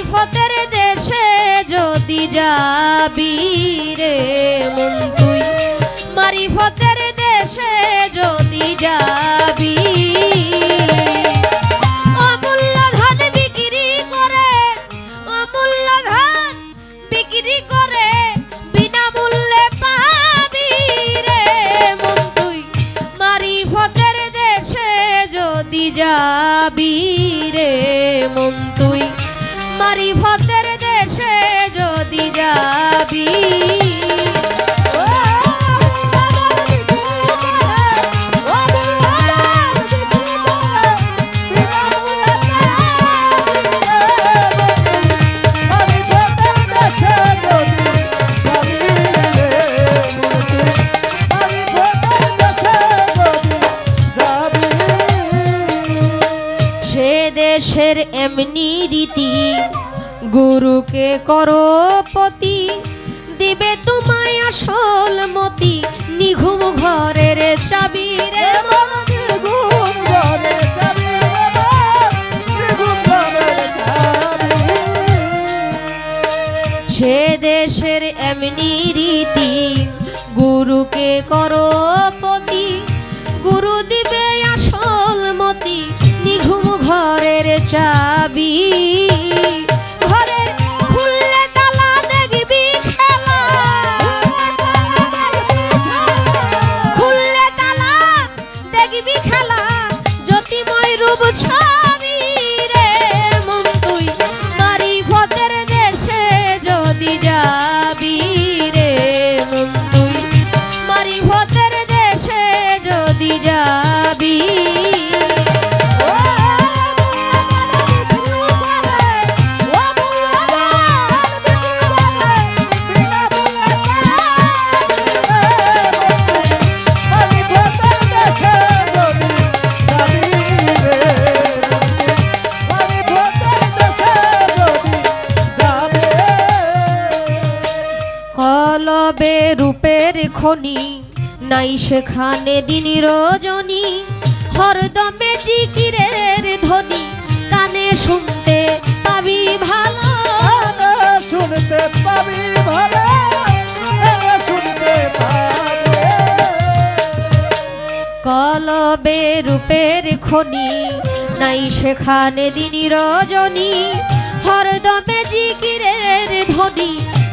মারিফতের দেশে যদি যাবি রে মন তুই, মারিফতের দেশে যদি যাবি। অমূল্য ধান বিক্রি করে, অমূল্য ধান বিক্রি করে বিনামূল্যে পাবি রে মন তুই, মারিফতের দেশে যদি যাবি। দেশের এমনি রীতি গুরুকে করো পতি। দেশের এমনি রীতি। গুরুকে করো পতি গুরু দিবে আসল মতি। নিঘুম ঘরের চাবি। কলবে রূপের খনি নাই সেখানে দিন রজনী। হরদমে জিকিরের ধ্বনি কানে শুনতে পাবি ভালো। শুনতে পাবি ভালো শুনতে কলবে রূপের খনি নাই সেখানে দিন রজনী। হরদমে জিকিরের ধ্বনি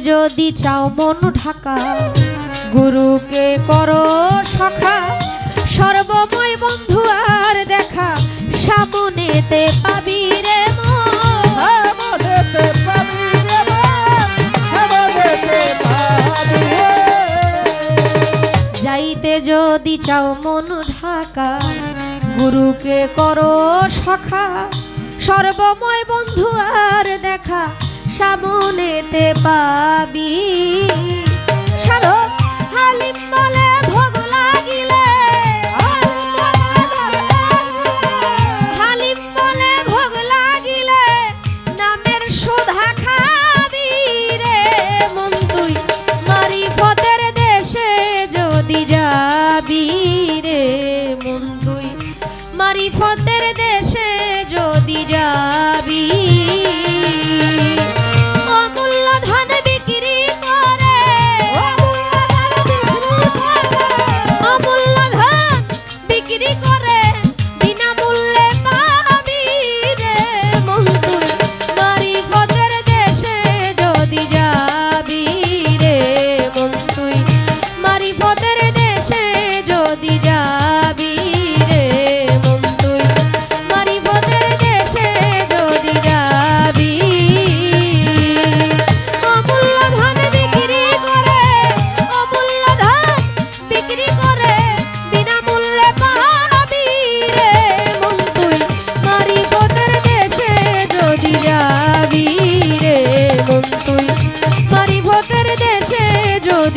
যদি চাও মন ঢাকা গুরুকে করো সখা সর্বময় বন্ধু আর দেখা সামনেতে পাবি রে। যাইতে যদি চাও মন ঢাকা গুরুকে করো সখা সর্বময় বন্ধু আর দেখা সামনেতে পাবি। সাধক হালিম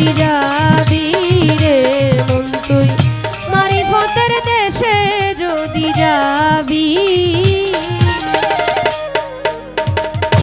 যদি যাবি রে মন তুই